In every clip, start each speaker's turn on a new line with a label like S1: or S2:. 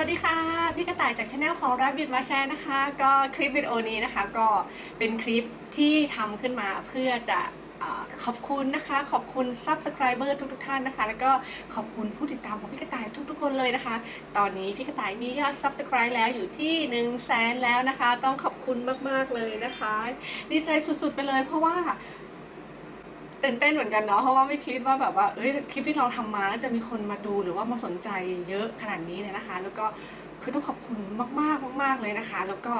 S1: วัสดีค่ะ พี่กระต่ายจากช anel ของ Rabbit มาแชร์นะคะ ก็คลิปวิดีโอนี้นะคะ ก็เป็นคลิปที่ทำขึ้นมาเพื่อจะอขอบคุณนะคะ ขอบคุณ Subscriber ทุกๆท่านนะคะ แล้วก็ขอบคุณผู้ติดตามของพี่กระต่ายทุกๆ คนเลยนะคะ ตอนนี้พี่กระต่ายมียอด Subscribe แล้วอยู่ที่1นึ่งแสนแล้วนะคะ ต้องขอบคุณมากๆเลยนะคะ ดีใจสุดๆไปเลยเพราะว่า ตื่นเต้นเหมือนกันเนาะเพราะว่าไม่คิดว่าแบบว่าเอ้ยคลิปที่เราทำมาจะมีคนมาดูหรือว่ามาสนใจเยอะขนาดนี้เลยนะคะ แล้วก็คือต้องขอบคุณมากๆมาก ๆเลยนะคะ แล้วก็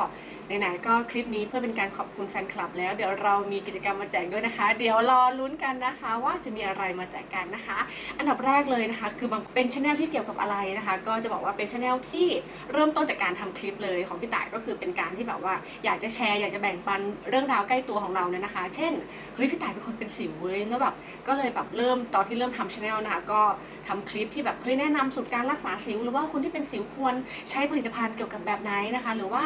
S1: ไหนๆก็คลิปนี้เพื่อเป็นการขอบคุณแฟนคลับ แล้วเดี๋ยวเรามีกิจกรรมมาแจกด้วยนะคะ เดี๋ยวรอลุ้นกันนะคะ ว่าจะมีอะไรมาแจกกันนะคะ อันดับแรกเลยนะคะ คือบางเป็นช anel ที่เกี่ยวกับอะไรนะคะ ก็จะบอกว่าเป็นช anel ที่เริ่มต้นจากการทำคลิปเลยของพี่ต่ายก็คือเป็นการที่แบบว่า อยากจะแชร์อยากจะแบ่งปันเรื่องราวใกล้ตัวของเราเนี่ยนะคะ เช่นเฮ้ยพี่ต่ายเป็นคนเป็นสิวเว้ยแล้วแบบก็เลยแบบเริ่มตอนที่เริ่มทำช anel นะคะก็ทำคลิปที่แบบเฮ้ยแนะนำสูตรการรักษาสิว หรือว่าคนที่เป็นสิวควรใช้ผลิตภัณฑ์เกี่ยวกับแบบไหนนะคะ หรือว่า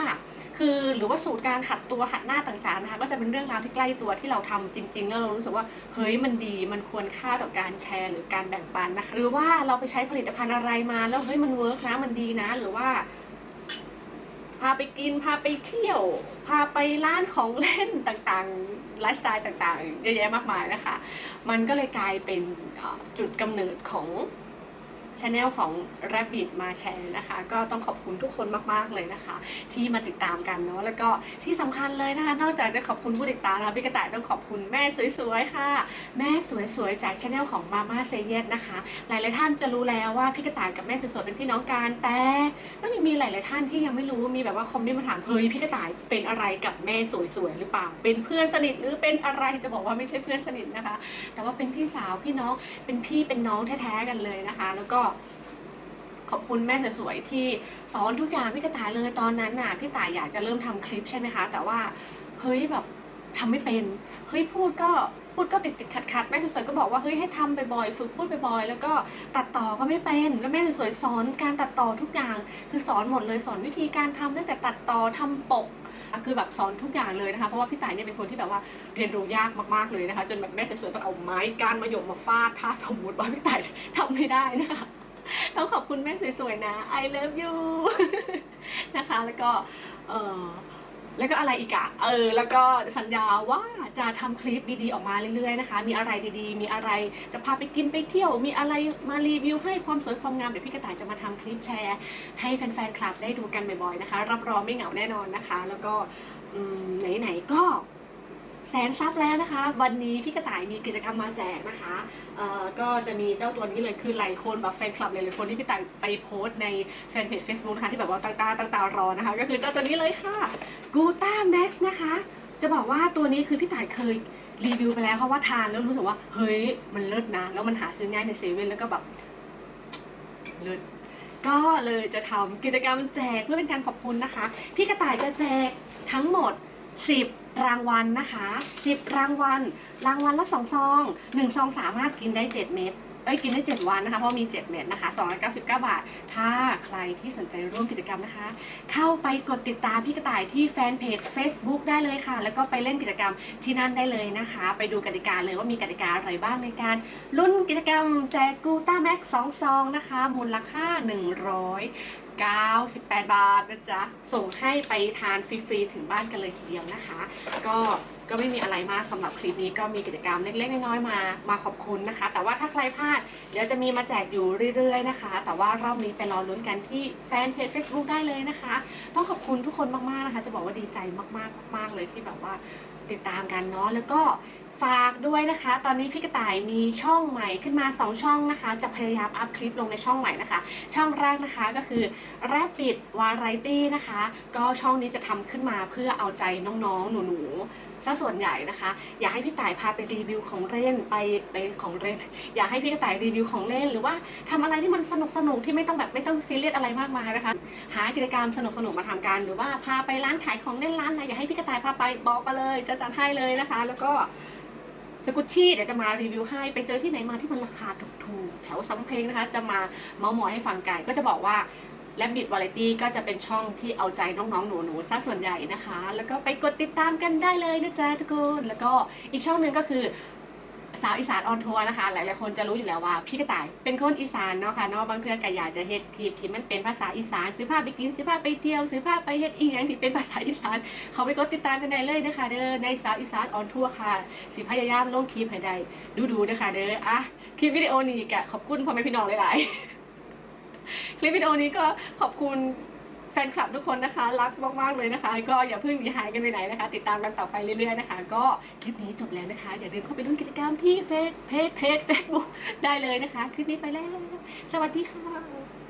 S1: คือหรือว่าสูตรการขัดตัวขัดหน้าต่างๆนะคะก็จะเป็นเรื่องราวที่ใกล้ตัวที่เราทำจริง ๆ แล้วเรารู้สึกว่าเฮ้ยมันดีมันควรค่าต่อการแชร์หรือการแบ่งปันนะคะหรือว่าเราไปใช้ผลิตภัณฑ์อะไรมาแล้วเฮ้ยมันเวิร์กนะมันดีนะ หรือว่าพาไปกินพาไปเที่ยว พาไปร้านของเล่นต่างๆไลฟ์สไตล์ต่างๆ เยอะแยะมากมายนะคะ มันก็เลยกลายเป็นจุดกำเนิดของ ช anel ของ Rabbit มาแชร์นะคะ ก็ต้องขอบคุณทุกคนมาก ๆ เลยนะคะ ที่มาติดตามกันเนาะแล้วก็ที่สำคัญเลยนะคะ นอกจากจะขอบคุณผู้ติดตามนะคะพี่กระต่ายต้องขอบคุณแม่สวย ๆ ค่ะ แม่สวย ๆ จากช anel ของ Mama Say Yes นะคะ หลาย ๆ ท่านจะรู้แล้วว่าพี่กระต่ายกับแม่สวย ๆ เป็นพี่น้องกันแต่ก็ยังมีหลาย ๆ ท่านที่ยังไม่รู้มีแบบว่าคอมเมนต์มาถามเฮ้ยพี่กระต่ายเป็นอะไรกับแม่สวย ๆ หรือเปล่า เป็นเพื่อนสนิทหรือเป็นอะไรจะบอกว่าไม่ใช่เพื่อนสนิทนะคะ แต่ว่าเป็นพี่สาวพี่น้องเป็นพี่เป็นน้องแท้ ๆ กันเลยนะคะ แล้วก็ขอบคุณแม่สวยๆที่สอนทุกอย่างพี่กระต่ายเลยตอนนั้นน่ะพี่ต่ายอยากจะเริ่มทำคลิปใช่ไหมคะ แต่ว่าเฮ้ยแบบทำไม่เป็นเฮ้ยพูดก็พูดก็ติดติดขัดขัดแม่สวยๆก็บอกว่าเฮ้ยให้ทำบ่อยๆฝึกพูดบ่อยๆแล้วก็ตัดต่อก็ไม่เป็นแล้วแม่สวยๆสอนการตัดต่อทุกอย่าง คือสอนหมดเลยสอนวิธีการทำตั้งแต่ตัดต่อทำปกคือแบบสอนทุกอย่างเลยนะคะเพราะว่าพี่ต่ายเนี่ยเป็นคนที่แบบว่าเรียนรู้ยากมากๆเลยนะคะ จนแบบแม่สวยๆต้องเอาไม้ก้านมะยมมาฟาดถ้าสมมติว่าพี่ต่ายทำไม่ได้นะคะ ต้องขอบคุณแม่สวยๆนะ I love you นะคะ แล้วก็เออแล้วก็อะไรอีกอะเออ แล้วก็สัญญาว่าจะทำคลิปดีๆออกมาเรื่อยๆนะคะ มีอะไรดีๆ มีอะไรจะพาไปกินไปเที่ยว มีอะไรมารีวิวให้ความสวยความงามเดี๋ยวพี่กระต่ายจะมาทำคลิปแชร์ ให้แฟนๆ คลับได้ดูกันบ่อยๆนะคะ รับรองไม่เหงาแน่นอนนะคะ แล้วก็ไหนๆก็ แสนซับแล้วนะคะ วันนี้พี่กระต่ายมีกิจกรรมมาแจกนะคะเอ่อก็จะมีเจ้าตัวนี้เลยคือหลายคนแบบแฟนคลับหลายๆคนที่พี่ต่ายไปโพสต์ในแฟนเพจ Facebook นะคะที่แบบว่าตั้งตาตั้งตารอนะคะ ก็คือเจ้าตัวนี้เลยค่ะกูต้าแม็กซ์นะคะ จะบอกว่าตัวนี้คือพี่ต่ายเคยรีวิวไปแล้วเพราะว่าทานแล้วรู้สึกว่าเฮ้ยมันเลิศนะ แล้วมันหาซื้อง่ายในเซเว่นแล้วก็แบบเลิศก็เลยจะทำกิจกรรมแจกเพื่อเป็นการขอบคุณนะคะ พี่กระต่ายจะแจกทั้งหมด 10 รางวัลนะคะ 10 รางวัล รางวัลละ2ซอง1ซองสามารถกินได้ 7 เม็ดเอ้ยกินได้ 7 วันนะคะ เพราะมี 7 เม็ดนะคะ 299 บาท ถ้าใครที่สนใจร่วมกิจกรรมนะคะ เข้าไปกดติดตามพี่กระต่ายที่แฟนเพจ Facebook ได้เลยค่ะ แล้วก็ไปเล่นกิจกรรมที่นั่นได้เลยนะคะ ไปดูกติกาเลยว่ามีกติกาอะไรบ้างในการลุ้นกิจกรรมแจกกูต้าแม็ก2ซองนะคะ มูลค่า 198 บาทนะจ๊ะ ส่งให้ไปทานฟรีๆถึงบ้านกันเลยทีเดียวนะคะ ก็ก็ไม่มีอะไรมากสำหรับคลิปนี้ก็มีกิจกรรมเล็กๆน้อยๆมามาขอบคุณนะคะ แต่ว่าถ้าใครพลาดเดี๋ยวจะมีมาแจกอยู่เรื่อยๆนะคะ แต่ว่ารอบนี้ไปรอลุ้นกันที่แฟนเพจ Facebook ได้เลยนะคะ ต้องขอบคุณทุกคนมากๆนะคะ จะบอกว่าดีใจมากๆมากๆเลยที่แบบว่าติดตามกันเนาะแล้วก็ ฝากด้วยนะคะ ตอนนี้พี่กระต่ายมีช่องใหม่ขึ้นมา 2 ช่องนะคะ จะพยายามอัพคลิปลงในช่องใหม่นะคะ ช่องแรกนะคะก็คือ Rapid Variety นะคะ ก็ช่องนี้จะทำขึ้นมาเพื่อเอาใจน้องๆ หนูๆซะส่วนใหญ่นะคะ อยากให้พี่ต่ายพาไปรีวิวของเล่นไปไปของเล่น อยากให้พี่กระต่ายรีวิวของเล่น หรือว่าทำอะไรที่มันสนุกสนุกที่ไม่ต้องแบบไม่ต้องซีเรียสอะไรมากมายนะคะ หากิจกรรมสนุกสนุกมาทำกันหรือว่าพาไปร้านขายของเล่นร้านไหนอยากให้พี่กระต่ายพาไปบอกมาเลยจะจัดให้เลยนะคะ แล้วก็ สกุชชี่เดี๋ยวจะมารีวิวให้ไปเจอที่ไหนมาที่มันราคาถูกๆแถวสำเพ็งนะคะ จะมาเมาหมอยให้ฟังกันก็จะบอกว่าและบิดวาไรตี้ก็จะเป็นช่องที่เอาใจน้องๆ หนูๆซะส่วนใหญ่นะคะ แล้วก็ไปกดติดตามกันได้เลยนะจ๊ะทุกคน แล้วก็อีกช่องหนึ่งก็คือ สาวอีสานออนทัวร์นะคะ หลายๆคนจะรู้อยู่แล้วว่า พี่กระต่ายเป็นคนอีสานเนาะค่ะเนาะบางเทื่อก็อยากจะเฮ็ดคลิปที่มันเป็นภาษาอีสานซื้อผ้าไปกินซื้อผ้าไปเที่ยวซื้อผ้าไปเฮ็ดอีหยังที่เป็นภาษาอีสาน เขาไปกดติดตามกันได้เลยนะคะเด้อในสาวอีสานออนทัวร์ค่ะ สิพยายามลงคลิปให้ได้ดูๆนะคะเด้ออะคลิปวิดีโอนี้ก็ขอบคุณพ่อแม่พี่น้องหลายๆคลิปวิดีโอนี้ก็ขอบคุณ แฟนคลับทุกคนนะคะ รักมากๆเลยนะคะ ก็อย่าเพิ่งหนีหายกันไปไหนนะคะ ติดตามกันต่อไปเรื่อยๆนะคะ ก็คลิปนี้จบแล้วนะคะ อย่าลืมเข้าไปร่วมกิจกรรมที่เฟซเพจเพจเฟซบุ๊กได้เลยนะคะ คลิปนี้ไปแล้ว สวัสดีค่ะ